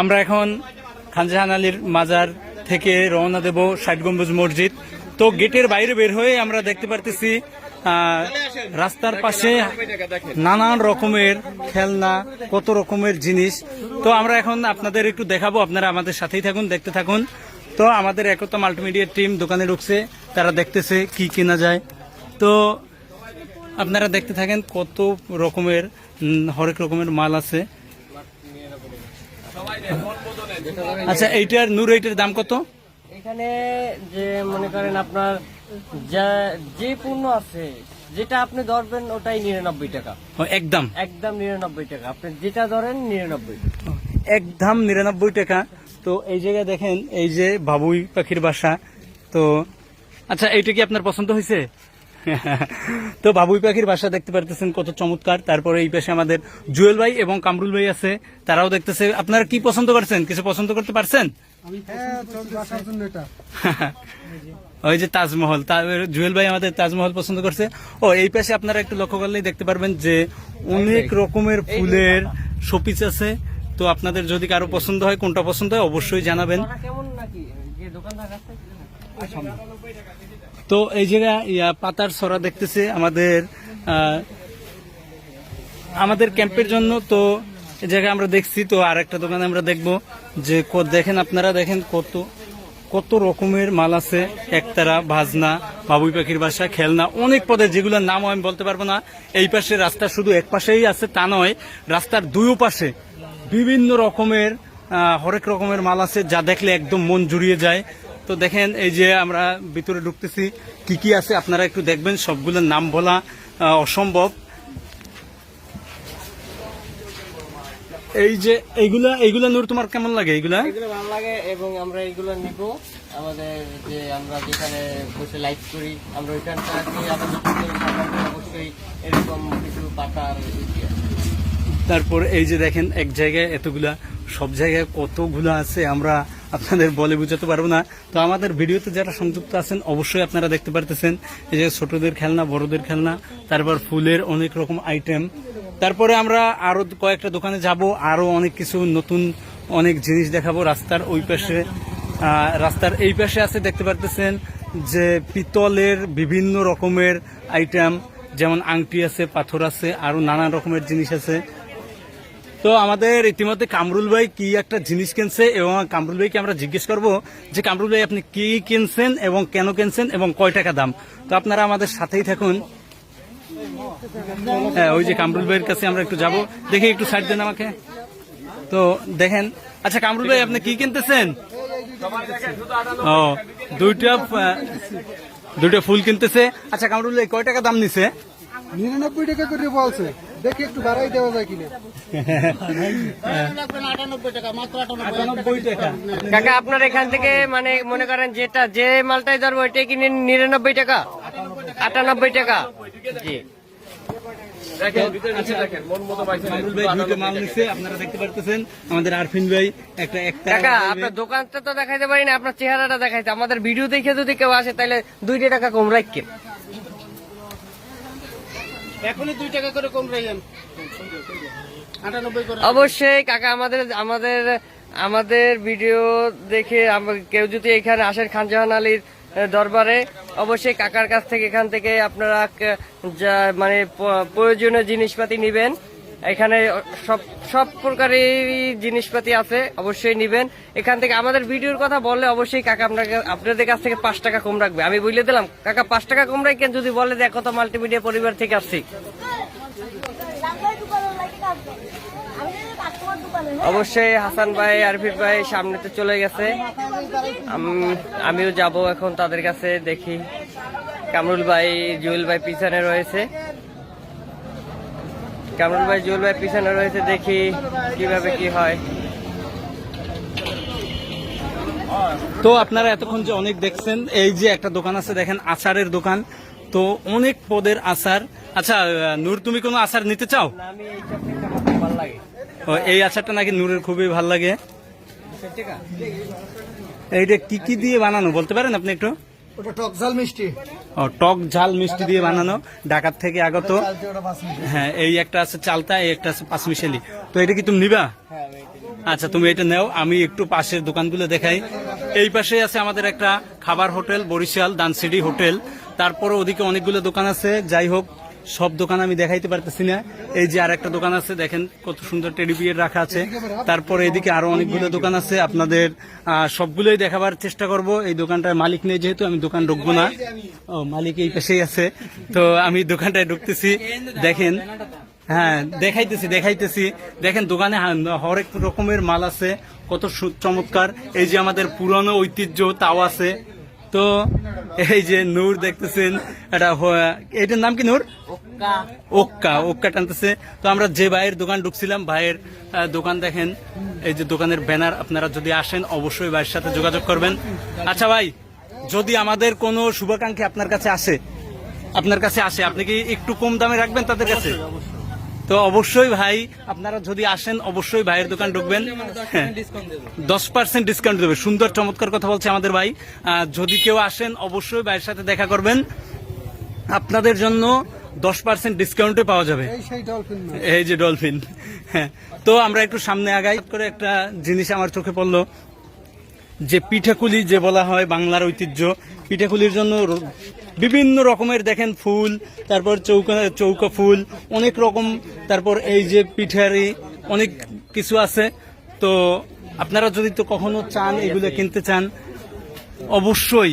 আমরা এখন খানজাহান আলীর মাজার থেকে রওনা দেব ষাট গম্বুজ মসজিদ। তো গেটের বাইরে বের হয়ে আমরা দেখতে পারতেছি রাস্তার পাশে নানান রকমের খেলনা, কত রকমের জিনিস। তো আমরা এখন আপনাদের একটু দেখাবো, আপনারা আমাদের সাথেই থাকুন, দেখতে থাকুন। তো আমাদের একতা মাল্টিমিডিয়া টিম দোকানে ঢুকছে, তারা দেখতেছে কি কেনা যায়। তো আপনারা দেখতে থাকেন কত রকমের হরেক রকমের মাল আছে। আচ্ছা এইটার নূর এইটার দাম কত? এখানে যে মনে করেন আপনার যা যে পণ্য আছে যেটা আপনি ধরবেন ওটাই নিরানব্বই টাকা। একদম। একদম নিরানব্বই টাকা। আপনি যেটা ধরেন নিরানব্বই। একদম নিরানব্বই টাকা। তো এই জায়গায় দেখেন এই যে বাবুই পাখির বাসা। তো আচ্ছা এইটা কি আপনার পছন্দ হয়েছে? তো বাবুই পাখির বাসা দেখতে পারতেছেন কত চমৎকার। তারপরে এই পাশে আমাদের জুয়েল ভাই এবং কামরুল ভাই আছে তারাও দেখতেছে। আপনারা কি পছন্দ করছেন? কিছু পছন্দ করতে পারছেন? হ্যাঁ ওই যে তাজমহল জুয়েল ভাই আমাদের তাজমহল পছন্দ করছে। ও এই পাশে আপনারা একটু লক্ষ্য করলেই দেখতে পারবেন যে অনেক রকমের ফুলের শোপিস আছে। তো আপনাদের যদি কারও পছন্দ হয় কোনটা পছন্দ হয় অবশ্যই জানাবেন। তো এই জায়গায় ইয়া, পাতার ছড়া দেখতেছে আমাদের আমাদের ক্যাম্পের জন্য। তো এই জায়গায় আমরা দেখছি তো আর একটা দোকানে আমরা দেখব যে ক- দেখেন আপনারা দেখেন কত কত রকমের মাল আছে। একতারা ভাজনা বাবুই পাখির বাসা খেলনা অনেক পদের যেগুলোর নাম আমি বলতে পারব না। এই পাশে রাস্তা শুধু এক পাশেই আছে তা নয় রাস্তার দুই পাশে বিভিন্ন রকমের হরেক রকমের মাল আছে যা দেখলে একদম মন জুড়িয়ে যায়। তো দেখেন এই যে আমরা ভিতরে ঢুকতেছি কি কি আছে আপনারা একটু দেখবেন সবগুলোর নাম বলা অসম্ভব। এই যে এইগুলা এইগুলা নূর তোমার কেমন লাগে এইগুলা? এগুলো ভালো লাগে এবং আমরা এগুলো নিব। আমাদের যে আমরা যেখানে বসে লাইভ করি আমরা ওইখানটা আমাদের অবশ্যই এরকম কিছু পাতার ইয়ে তারপর এই যে দেখেন এক জায়গায় এতগুলা সব জায়গায় কতগুলা আছে আমরা আপনাদের বলে বুঝাতে পারব না। তো আমাদের ভিডিওতে যারা সংযুক্ত আছেন, অবশ্যই আপনারা দেখতে পারতেছেন এই যে ছোটদের খেলনা, বড়দের খেলনা, তারপর ফুলের অনেক রকম আইটেম তারপরে আমরা আরও কয়েকটা দোকানে যাব, আরও অনেক কিছু নতুন অনেক জিনিস দেখাবো রাস্তার ওই পাশে। রাস্তার এই পাশে আছে দেখতে পারতেছেন যে পিতলের বিভিন্ন রকমের আইটেম যেমন আংটি আছে, পাথর আছে, আরও নানান রকমের জিনিস আছে। তো আমাদের ইতিমধ্যে কামরুল ভাই কি একটা জিনিস কিনছে এবং কামরুল ভাইকে আমরা জিজ্ঞেস করব যে, কামরুল ভাই, আপনি কি কিনছেন এবং কেন কিনছেন এবং কয় টাকা দাম? তো আপনারা আমাদের সাথেই থাকুন। হ্যাঁ ওই যে কামরুল ভাইয়ের কাছে আমরা একটু যাব। দেখি একটু সাইড দেন আমাকে। তো দেখেন আচ্ছা কামরুল ভাই, আপনি কি কিনতেছেন? ও, দুইটা দুইটা ফুল কিনতেছে। আচ্ছা কামরুল ভাই, কয় টাকা দাম নিছে? নিরানব্বই টাকা করে বলছে। দেখি একটু বাড়াই দেওয়া যায় কিনা। কাকা আপনার এখান থেকে মানে মনে করেন যেটা যে মালটাই ধরবো ওইটাই কিনে নিরানব্বই টাকা? আটানব্বই টাকা? জি। কামরুল ভাই দুইটা মাল নিচ্ছে আপনারা দেখতে পারতেছেন আমাদের আরফিন ভাই একটা একটা কাকা আপনার দোকানটা তো দেখাইতে পারি না আপনার চেহারাটা দেখাইতে আমাদের ভিডিও দেখে যদি কেউ আসে তাহলে দুইটা টাকা কম রাখেন দুই টাকা করে কম অবশ্যই, কাকা, আমাদের আমাদের আমাদের ভিডিও দেখে কেউ যদি এখানে আসেন খানজাহান আলীর দরবারে, অবশ্যই কাকার কাছ থেকে এখান থেকে আপনারা মানে প্রয়োজনীয় জিনিসপাতি নিবেন। এখানে সব সব প্রকারের জিনিসপাতি আছে, অবশ্যই নিবেন। এখান থেকে আমাদের ভিডিওর কথা বললে অবশ্যই কাকা আপনাকে, আপনাদের কাছ থেকে পাঁচ টাকা কম রাখবে। আমি বলে দিলাম, কাকা পাঁচ টাকা কম রাখেন, যদি বলে দেখো তো মাল্টিমিডিয়া পরিবার থেকে আসছি। অবশ্যই হাসান ভাই আরফিফ ভাই সামনে তো চলে গেছে। আমিও যাব এখন তাদের কাছে দেখি। কামরুল ভাই, জুয়েল ভাই পিছনে রয়েছে। কামরুল ভাই জুয়েল ভাই পিছনে রয়েছে দেখি কীভাবে কি হয়। তো আপনারা এতক্ষণ যে অনেক দেখছেন এই যে একটা দোকান আছে দেখেন আচারের দোকান। তো অনেক পদের আচার। আচ্ছা নূর তুমি কোনো আচার নিতে চাও? এই আচারটা নাকি নূরের খুবই ভালো লাগে। এইটা কি কি দিয়ে বানানো বলতে পারেন আপনি একটু? ওটা টক ঝাল মিষ্টি। ও, টক ঝাল মিষ্টি দিয়ে বানানো ঢাকার থেকে আগত। হ্যাঁ এই একটা আছে চালতা এই একটা আছে পাঁচমিশালি। তো এটা কি তুমি নিবা? হ্যাঁ নিবো। আচ্ছা তুমি এটা নেও আমি একটু পাশের দোকানগুলো দেখাই। এই পাশে আছে আমাদের একটা খাবার হোটেল বরিশাল দানসিডি হোটেল। তারপরে ওদিকে অনেকগুলো দোকান আছে। যাই হোক সব দোকান আমি দেখাইতে পারতেছি না। এই যে আর একটা দোকান আছে, দেখেন কত সুন্দর টেডি বিয়ার রাখা আছে। তারপরে এদিকে আরও অনেকগুলো দোকান আছে, আপনাদের সবগুলোই দেখাবার চেষ্টা করব। এই দোকানটার মালিক নেই যেহেতু, আমি দোকান ঢুকবো না। ও, মালিক এই পাশেই আছে। তো আমি দোকানটায় ঢুকতেছি। দেখেন হ্যাঁ দেখাইতেছি দেখাইতেছি। দেখেন দোকানে হরেক রকমের মাল আছে। কত চমৎকার। এই যে আমাদের পুরনো ঐতিহ্য তাও আছে। তো এই যে নূর দেখতেছেন, এটা এটার নাম কি নূর? ওক্কা। ওক্কা টানতেছে। তো আমরা যে ভাইয়ের দোকান ঢুকছিলাম ভাইয়ের দোকান দেখেন এই যে দোকানের ব্যানার আপনারা যদি আসেন অবশ্যই ভাইয়ের সাথে যোগাযোগ করবেন। আচ্ছা ভাই যদি আমাদের কোনো শুভাকাঙ্ক্ষী আপনার কাছে আসে আপনার কাছে আসে আপনি কি একটু কম দামে রাখবেন তাদের কাছে? তো অবশ্যই ভাই আপনারা যদি আসেন অবশ্যই ভাইয়ের দোকান ঢুকবেন। হ্যাঁ। দশ পার্সেন্ট ডিসকাউন্ট দেবে। সুন্দর চমৎকার কথা বলছে আমাদের ভাই। যদি কেউ আসেন অবশ্যই ভাইয়ের সাথে দেখা করবেন। আপনাদের জন্য দশ পার্সেন্ট ডিসকাউন্টে পাওয়া যাবে। এই যে ডলফিন হ্যাঁ। তো আমরা একটু সামনে আগাই। করে একটা জিনিস আমার চোখে পড়ল। যে পিঠাকুলি যে বলা হয় বাংলার ঐতিহ্য পিঠাকুলির জন্য বিভিন্ন রকমের দেখেন ফুল তারপর চৌকা চৌকা ফুল অনেক রকম তারপর এই যে পিঠারি অনেক কিছু আছে। তো আপনারা যদি তো কখনো চান এগুলো কিনতে চান অবশ্যই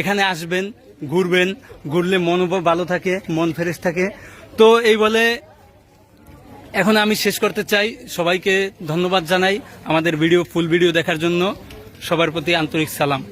এখানে আসবেন। ঘুরবেন, ঘুরলে মনও ভালো থাকে, মন ফ্রেশ থাকে। তো এই বলে এখন আমি শেষ করতে চাই। সবাইকে ধন্যবাদ জানাই আমাদের ভিডিও, ফুল ভিডিও দেখার জন্য। সবার প্রতি আন্তরিক সালাম।